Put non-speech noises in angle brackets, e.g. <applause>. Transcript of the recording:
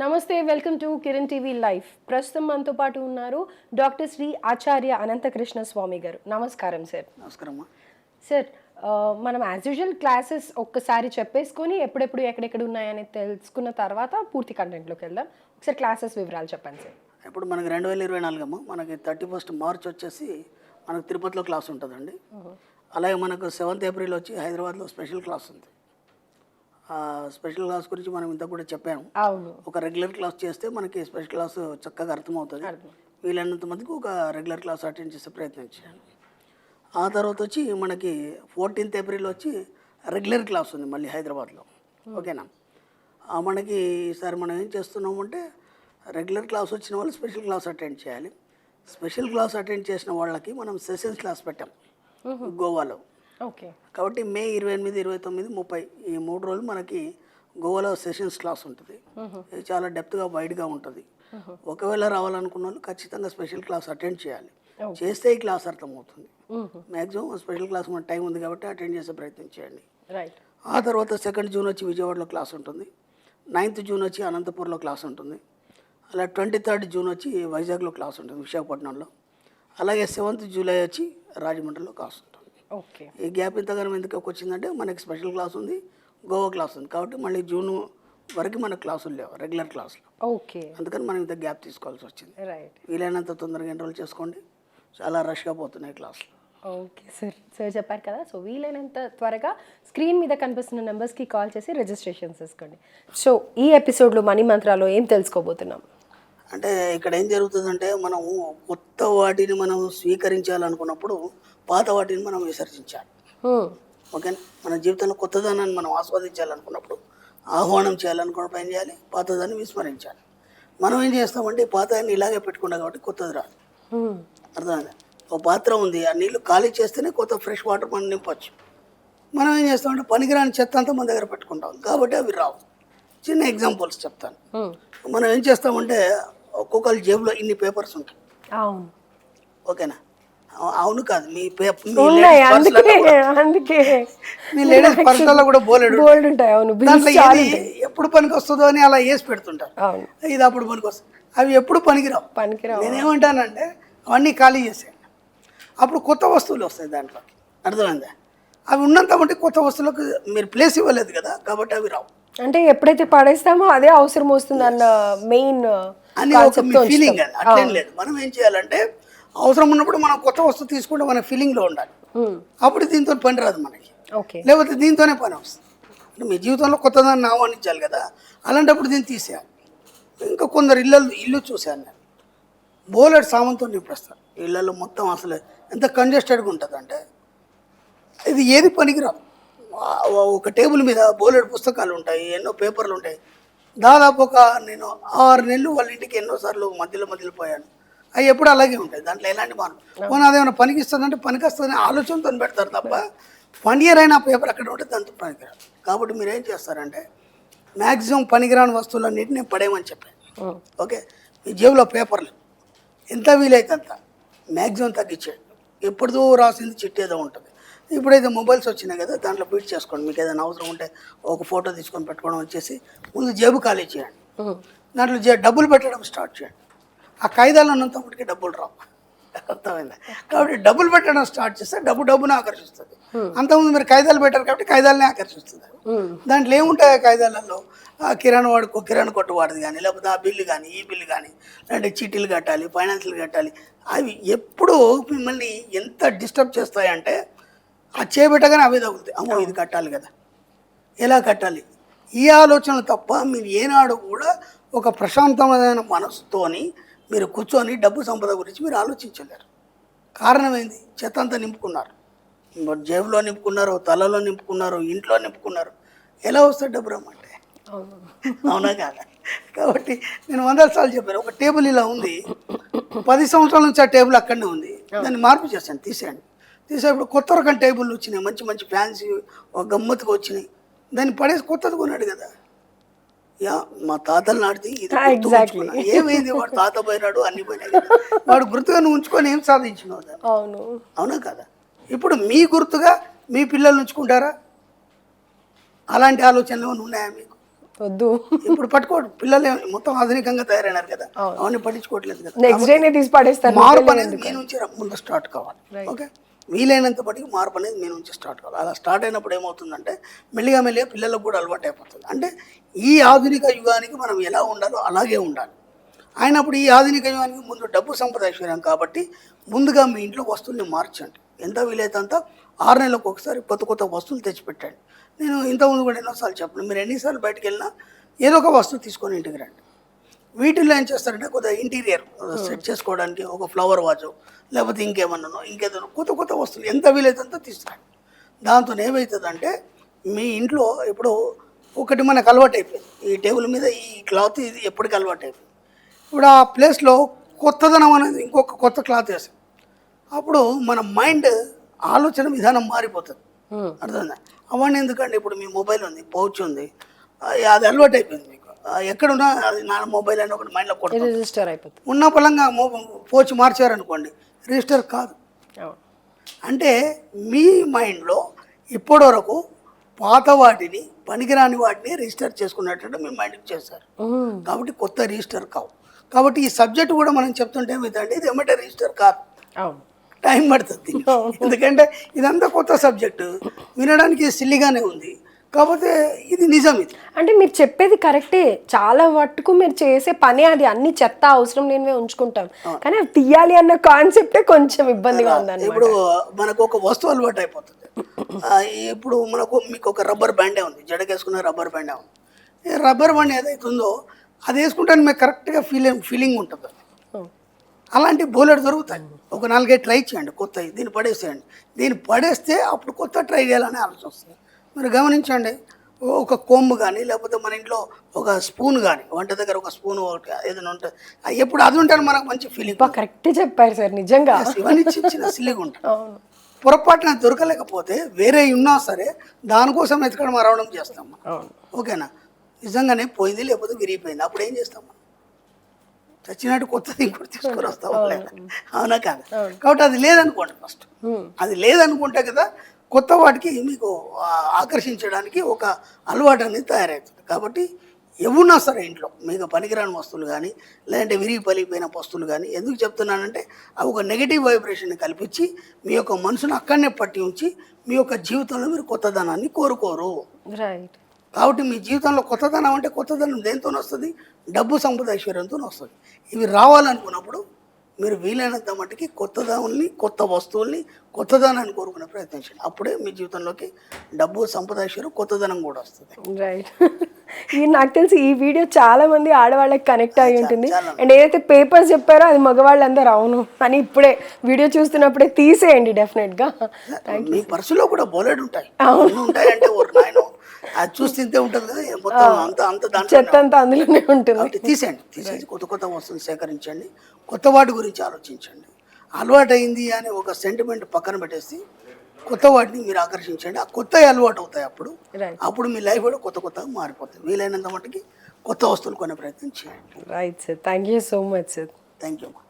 నమస్తే welcome to Kiran TV live ప్రస్తుతం మనతో పాటు ఉన్నారు డాక్టర్ శ్రీ ఆచార్య అనంతకృష్ణ స్వామి గారు. నమస్కారం సార్. నమస్కారం సార్ మనం యాజ్ యూజువల్ క్లాసెస్ ఒక్కసారి చెప్పేసుకొని ఎప్పుడెప్పుడు ఎక్కడెక్కడ ఉన్నాయని తెలుసుకున్న తర్వాత పూర్తి కంటెంట్లోకి వెళ్దాం. ఒకసారి క్లాసెస్ వివరాలు చెప్పండి సార్. ఇప్పుడు మనకి రెండు వేల ఇరవై నాలుగు అమ్మ మనకి థర్టీ ఫస్ట్ మార్చ్ వచ్చేసి మనకు తిరుపతిలో క్లాస్ ఉంటుందండి. అలాగే మనకు సెవెంత్ ఏప్రిల్ వచ్చి హైదరాబాద్లో స్పెషల్ క్లాస్ ఉంది. స్పెషల్ క్లాస్ గురించి మనం ఇంత కూడా చెప్పాము. అవును. ఒక రెగ్యులర్ క్లాస్ చేస్తే మనకి స్పెషల్ క్లాస్ చక్కగా అర్థమవుతుంది. వీలైనంత మందికి ఒక రెగ్యులర్ క్లాస్ అటెండ్ చేసే ప్రయత్నం చేయాలి. ఆ తర్వాత వచ్చి మనకి ఫోర్టీన్త్ ఏప్రిల్ వచ్చి రెగ్యులర్ క్లాస్ ఉంది మళ్ళీ హైదరాబాద్లో. ఓకేనా? మనకి ఈసారి మనం ఏం చేస్తున్నాము అంటే రెగ్యులర్ క్లాస్ వచ్చిన వాళ్ళు స్పెషల్ క్లాస్ అటెండ్ చేయాలి. స్పెషల్ క్లాస్ అటెండ్ చేసిన వాళ్ళకి మనం సెషన్స్ క్లాస్ పెట్టాం. గోవాలో. ఓకే. కాబట్టి మే ఇరవై ఎనిమిది ఇరవై తొమ్మిది ముప్పై ఈ మూడు రోజులు మనకి గోవాలో సెషన్స్ క్లాస్ ఉంటుంది. ఇది చాలా డెప్త్గా వైడ్గా ఉంటుంది. ఒకవేళ రావాలనుకున్న వాళ్ళు ఖచ్చితంగా స్పెషల్ క్లాస్ అటెండ్ చేయాలి. చేస్తే ఈ క్లాస్ అర్థమవుతుంది. మ్యాక్సిమం స్పెషల్ క్లాస్ మన టైం ఉంది కాబట్టి అటెండ్ చేసే ప్రయత్నం చేయండి. ఆ తర్వాత సెకండ్ జూన్ వచ్చి విజయవాడలో క్లాస్ ఉంటుంది. నైన్త్ జూన్ వచ్చి అనంతపూర్లో క్లాస్ ఉంటుంది. అలా ట్వంటీ థర్డ్ జూన్ వచ్చి వైజాగ్లో క్లాస్ ఉంటుంది విశాఖపట్నంలో. అలాగే సెవెంత్ జూలై వచ్చి రాజమండ్రిలో క్లాస్ ఉంటుంది. ఈ గ్యాప్ ఇంతగానం ఎందుకు వచ్చిందంటే మనకి స్పెషల్ క్లాస్ ఉంది గోవా క్లాస్ ఉంది కాబట్టి మళ్ళీ జూన్ వరకు మనకు క్లాసులు లేవు రెగ్యులర్ క్లాసులు. ఓకే. అందుకని మనం ఇంత గ్యాప్ తీసుకోవాల్సి వచ్చింది. రైట్. వీలైనంత తొందరగా ఎన్రోల్ చేసుకోండి చాలా రష్గా పోతున్నాయి క్లాసులు. ఓకే సార్ సార్ చెప్పారు కదా సో వీలైనంత త్వరగా స్క్రీన్ మీద కనిపిస్తున్న నెంబర్స్కి కాల్ చేసి రిజిస్ట్రేషన్ చేసుకోండి. సో ఈ ఎపిసోడ్లో మనీ మంత్రాలో ఏం తెలుసుకోబోతున్నాం? అంటే ఇక్కడ ఏం జరుగుతుందంటే మనం కొత్త వాటిని మనం స్వీకరించాలనుకున్నప్పుడు పాత వాటిని మనం విసర్జించాలి. ఓకేనా మన జీవితంలో కొత్తదనాన్ని మనం ఆస్వాదించాలనుకున్నప్పుడు ఆహ్వానం చేయాలనుకున్నప్పుడు ఏం చేయాలి? పాతదాన్ని విస్మరించాలి. మనం ఏం చేస్తామంటే పాతదాన్ని ఇలాగే పెట్టుకున్నాం కాబట్టి కొత్తది రాదు. అర్థమైందా? ఒక పాత్ర ఉంది ఆ నీళ్ళు ఖాళీ చేస్తేనే కొత్త ఫ్రెష్ వాటర్ మనం నింపచ్చు. మనం ఏం చేస్తామంటే పనికిరాని చెత్త అంతా మన దగ్గర పెట్టుకుంటాం కాబట్టి అవి రావు. చిన్న ఎగ్జాంపుల్స్ చెప్తాను. మనం ఏం చేస్తామంటే ఒక్కొక్కరి జేబులో ఇన్ని పేపర్స్ ఉంటాయి. అవును. ఓకేనా? అవు- అవును కాదు మీ పేపర్ మీ లేడీస్ <laughs> కూడా. బోలెడు బోల్డ్ ఉంటాయి అవును. దాంట్లో ఏది ఎప్పుడు పనికి వస్తుందో అని అలా వేసి పెడుతుంటారు. ఇది అప్పుడు పనికి వస్తుంది అవి ఎప్పుడు పనికిరావు. పనికిరావు. నేనేమంటానంటే అవన్నీ ఖాళీ చేసేయండి అప్పుడు కొత్త వస్తువులు వస్తాయి దాంట్లోకి. అర్థమైందా? అవి ఉన్నంత మట్టి కొత్త వస్తువులకు మీరు ప్లేస్ ఇవ్వలేదు కదా కాబట్టి అవి రావు. అంటే ఎప్పుడైతే పడేస్తామో అదే అవసరం వస్తుంది అన్న మెయిన్ అని ఒక ఫీలింగ్ అది. అట్లేం లేదు. మనం ఏం చేయాలంటే అవసరం ఉన్నప్పుడు మనం కొత్త వస్తువు తీసుకుంటే మన ఫీలింగ్లో ఉండాలి. అప్పుడు దీంతో పని రాదు మనకి. లేకపోతే దీంతోనే పని వస్తుంది. అంటే మీ జీవితంలో కొత్తదాన్ని ఆహ్వానించాలి కదా. అలాంటప్పుడు దీన్ని తీసేయాలి. ఇంకా కొందరు ఇళ్ళు ఇల్లు చూశాను నేను. బోలెడ్ సామాన్తో నింపేస్తారు. ఇళ్ళల్లో మొత్తం అసలు ఎంత కంజెస్టెడ్గా ఉంటుంది అంటే ఇది ఏది పనికిరాదు. ఆ- ఒక టేబుల్ మీద బోలెడు పుస్తకాలు ఉంటాయి ఎన్నో పేపర్లు ఉంటాయి. దాదాపు ఒక నేను ఆరు నెలలు వాళ్ళ ఇంటికి ఎన్నోసార్లు మధ్యలో మధ్యలో పోయాను. అవి ఎప్పుడు అలాగే ఉంటాయి దాంట్లో ఎలాంటి మార్పు? పోనీ అదేమైనా పనికి ఇస్తుందంటే పనికి వస్తుందని ఆలోచనతో పెడతారు తప్ప వన్ ఇయర్ అయినా పేపర్ అక్కడ ఉంటే దాంతో పనికిరాదు. కాబట్టి మీరు ఏం చేస్తారంటే మ్యాక్సిమం పనికిరాని వస్తువులన్నింటినీ పడేయమని చెప్పాను. ఓకే? మీ జేబులో పేపర్లు. ఎంత వీలైతే అంత మ్యాక్సిమం తగ్గించేయండి. ఎప్పుడుదో రాసింది చిట్టి ఏదో ఉంటుంది. ఇప్పుడైతే మొబైల్స్ వచ్చినాయి కదా దాంట్లో ఫీడ్ చేసుకోండి. మీకు ఏదైనా అవసరం ఉంటే ఒక ఫోటో తీసుకొని పెట్టుకోవడం వచ్చేసి ముందు జేబు ఖాళీ చేయండి. దాంట్లో జే డబ్బులు పెట్టడం స్టార్ట్ చేయండి. ఆ కాగితాలు ఉన్నంత మటుకి డబ్బులు రావు. అర్థమైందా? కాబట్టి డబ్బులు పెట్టడం స్టార్ట్ చేస్తే డబ్బు డబ్బును ఆకర్షిస్తుంది. అంతకుముందు మీరు కాగితాలు పెట్టారు కాబట్టి కాగితాలనే ఆకర్షిస్తుంది. దాంట్లో ఏముంటాయి ఆ కిరాణా వాడుకో కిరాణా కొట్టు వాడిది కానీ లేకపోతే ఆ బిల్లు కానీ ఈ బిల్లు కానీ లేదంటే చీటీలు కట్టాలి ఫైనాన్షియల్ కట్టాలి అవి ఎప్పుడు మిమ్మల్ని ఎంత డిస్టర్బ్ చేస్తాయంటే ఆ చేపెట్టగానే అవే తగులుతాయి. అమ్మో ఇది కట్టాలి కదా. ఎలా కట్టాలి? ఈ ఆలోచన తప్ప మీరు ఏనాడు కూడా ఒక ప్రశాంతమైన మనసుతోని మీరు కూర్చొని డబ్బు సంపద గురించి మీరు ఆలోచించలేరు. కారణం ఏంది? చెత్త అంతా నింపుకున్నారు. జేబులో నింపుకున్నారు తలలో నింపుకున్నారు ఇంట్లో నింపుకున్నారు. ఎలా వస్తుంది డబ్బు రమ్మంటే? అవును. అవునా కాదా? కాబట్టి నేను వందల సార్లు చెప్పాను ఒక టేబుల్ ఇలా ఉంది. పది సంవత్సరాల నుంచి ఆ టేబుల్ అక్కడనే ఉంది. దాన్ని మార్పు చేశాను తీసేయండి. తీసేప్పుడు కొత్త రకం టేబుల్ వచ్చినాయి మంచి మంచి ఫ్యాన్సీ ఒక గమ్మత్తుగా వచ్చినాయి. దాన్ని పడేసి కొత్తది కొన్నాడు కదా. యా మా తాతలు నాటిది. ఏమైంది వాడు తాత పోయినాడు అన్ని పోయినాయి. వాడు గుర్తుగా నువ్వు ఉంచుకొని ఏం సాధించినావు అవును. అవునా కదా? ఇప్పుడు మీ గుర్తుగా మీ పిల్లలు ఉంచుకుంటారా? అలాంటి ఆలోచనలు ఉన్నాయా మీకు? వద్దు. ఇప్పుడు పట్టుకోడు పిల్లలు మొత్తం ఆధునికంగా తయారైనారు కదా. అవన్నీ పట్టించుకోవట్లేదు కదా. నెక్స్ట్ డేనే తీసి మార్పు అనేది మీ నుంచి ముందు స్టార్ట్ కావాలి. ఓకే వీలైనంత మటుకు మార్పు అనేది మీ నుంచి స్టార్ట్ కావాలి. అలా స్టార్ట్ అయినప్పుడు ఏమవుతుందంటే మెల్లిగా మెల్లిగా పిల్లలకు కూడా అలవాటు అయిపోతుంది. అంటే ఈ ఆధునిక యుగానికి మనం ఎలా ఉండాలో అలాగే ఉండాలి. అయినప్పుడు ఈ ఆధునిక యుగానికి ముందు డబ్బు సంపద ఐశ్వర్యం కాబట్టి ముందుగా మీ ఇంట్లో వస్తువుల్ని మార్చండి. ఎంత వీలైతే అంత ఆరు నెలలకు ఒకసారి కొత్త కొత్త వస్తువులు తెచ్చిపెట్టండి. నేను ఇంతకుముందు కూడా ఎన్నోసార్లు చెప్పను మీరు ఎన్నిసార్లు బయటకు వెళ్ళినా ఏదో ఒక వస్తువు తీసుకొని ఇంటికి రండి. వీటిల్లో ఏం చేస్తారంటే కొద్దిగా ఇంటీరియర్ సెట్ చేసుకోవడానికి ఒక ఫ్లవర్ వాచ్ లేకపోతే ఇంకేమన్నానో ఇంకేదైనా కొత్త కొత్త వస్తువులు ఎంత వీలైతే అంత తీసుకురండి దాంతో ఏమవుతుందంటే మీ ఇంట్లో ఇప్పుడు ఒకటి మనకు అలవాటు అయిపోయింది ఈ టేబుల్ మీద ఈ క్లాత్ ఇది ఎప్పటికీ అలవాటు అయిపోయింది ఇప్పుడు ఆ ప్లేస్లో కొత్తదనం అనేది ఇంకొక కొత్త క్లాత్ వేసాం. అప్పుడు మన మైండ్ ఆలోచన విధానం మారిపోతుంది. అర్థమైందా? అవన్నీ ఎందుకంటే ఇప్పుడు మీ మొబైల్ ఉంది పౌచ్ ఉంది అది అలవాటు అయిపోయింది మీకు. ఎక్కడున్నా అది నా మొబైల్ అని ఒకటి మైండ్లో కొడుతుంది రిజిస్టర్ అయిపోతుంది. ఉన్న పలంగా పోచి మార్చారనుకోండి రిజిస్టర్ కాదు. అంటే మీ మైండ్లో ఇప్పటి వరకు పాత వాటిని పనికిరాని వాటిని రిజిస్టర్ చేసుకున్నట్టు మీ మైండ్కి మ్మ్. కాబట్టి కొత్త రిజిస్టర్ కావు. కాబట్టి ఈ సబ్జెక్ట్ కూడా మనం చెప్తుంటే ఏమైందంటే ఇది ఏమంటే రిజిస్టర్ కాదు. టైం పడుతుంది. ఎందుకంటే ఇదంతా కొత్త సబ్జెక్టు వినడానికి సిల్లిగానే ఉంది. కాకపోతే ఇది నిజం ఇది. అంటే మీరు చెప్పేది కరెక్టే. చాలా మట్టుకు మీరు చేసే పని అది. అన్ని చెత్త అవసరం లేనివే ఉంచుకుంటాం. కానీ అది తీయాలి అన్న కాన్సెప్టే కొంచెం ఇబ్బందిగా ఉందన్నమాట. ఇప్పుడు మనకు ఒక వస్తువు అలవాటు అయిపోతుంది. ఇప్పుడు మనకు మీకు ఒక రబ్బర్ బ్యాండే ఉంది. జడకేసుకున్న రబ్బర్ బ్యాండే ఉంది. రబ్బర్ బ్యాండ్ ఏదైతే ఉందో అది వేసుకుంటే మీకు కరెక్ట్గా ఫీలింగ్ ఫీలింగ్ ఉంటుంది. అలాంటి బోలెట్ దొరుకుతాయి. ఒక నాలుగైదు ట్రై చేయండి. కొత్తవి. దీన్ని పడేసేయండి. దీన్ని పడేస్తే అప్పుడు కొత్త ట్రై చేయాలని ఆలోచన వస్తుంది. మీరు గమనించండి ఒక కొమ్ము కానీ లేకపోతే మన ఇంట్లో ఒక స్పూన్ కానీ వంట దగ్గర ఒక స్పూన్ ఒకటి ఏదైనా ఉంటుంది ఎప్పుడు అది ఉంటే మనకు మంచి ఫీలింగ్ కరెక్ట్ చెప్పారు సార్ నిజంగా. ఇవన్నీ చిన్న చిన్న సిల్లిగా ఉంటాయి పొరపాటున దొరకలేకపోతే వేరే ఉన్నా సరే దానికోసం ఎతకడం అరవడం చేస్తాం. ఓకేనా? నిజంగానే పోయింది లేకపోతే విరిగిపోయింది. అప్పుడు ఏం చేస్తాం మనం? చచ్చినట్టు కొత్తది ఇంకోటి తీసుకొని వస్తాం. అవునా. కాదు? కాబట్టి అది లేదనుకోండి ఫస్ట్ అది లేదనుకుంటే కదా కొత్త వాటికి మీకు ఆకర్షించడానికి ఒక అలవాటు అనేది తయారవుతుంది. కాబట్టి ఎవరున్నా సరే ఇంట్లో మీకు పనికిరాని వస్తువులు కానీ లేదంటే విరిగి పలిగిపోయిన వస్తువులు కానీ ఎందుకు చెప్తున్నానంటే అవి ఒక నెగిటివ్ వైబ్రేషన్ కల్పించి మీ యొక్క మనసును అక్కడనే పట్టి ఉంచి మీ యొక్క జీవితంలో మీరు కొత్తదనాన్ని కోరుకోరు. రైట్ కాబట్టి మీ జీవితంలో కొత్తదనం అంటే కొత్తదనం దేంతో వస్తుంది డబ్బు సంపద ఐశ్వర్యంతో వస్తుంది ఇవి రావాలనుకున్నప్పుడు మీరు వీలైనంత మట్టుకి కొత్తదనాన్ని కొత్త వస్తువుల్ని కొత్తదనాన్ని కోరుకునే ప్రయత్నించండి అప్పుడే మీ జీవితంలోకి డబ్బు సంపద ఐశ్వర్యం కొత్తదనం కూడా వస్తుంది. రైట్ ఈ నాకు తెలిసి ఈ వీడియో చాలా మంది ఆడవాళ్ళకి కనెక్ట్ అయి ఉంటుంది. అండ్ ఏదైతే పేపర్స్ చెప్పారో అది మగవాళ్ళందరూ అవును. అని ఇప్పుడే వీడియో చూస్తున్నప్పుడే తీసేయండి డెఫినెట్గా. మీ పర్సులో కూడా బోలెడ్ ఉంటాయి. అన్నీ ఉంటాయంటే ఒక నాయన అది చూస్తే ఇంతే ఉంటుంది కదా మొత్తం అంత అంత దాంట్లో చెత్త అంతా అందులోనే ఉంటుంది. కాబట్టి తీసేయండి తీసేసి కొత్త కొత్త వస్తువులు సేకరించండి. కొత్త వాటి గురించి ఆలోచించండి. అలవాటు అయింది అనే ఒక సెంటిమెంట్ పక్కన పెట్టేసి కొత్త వాటిని మీరు ఆకర్షించండి. ఆ కొత్త అలవాటు అవుతాయి అప్పుడు. రైట్ అప్పుడు మీ లైఫ్ కూడా కొత్త కొత్తగా మారిపోతుంది. వీలైనంత మట్టుకి కొత్త వస్తువులు కొనే ప్రయత్నం చేయండి. Right sir thank you so much sir thank you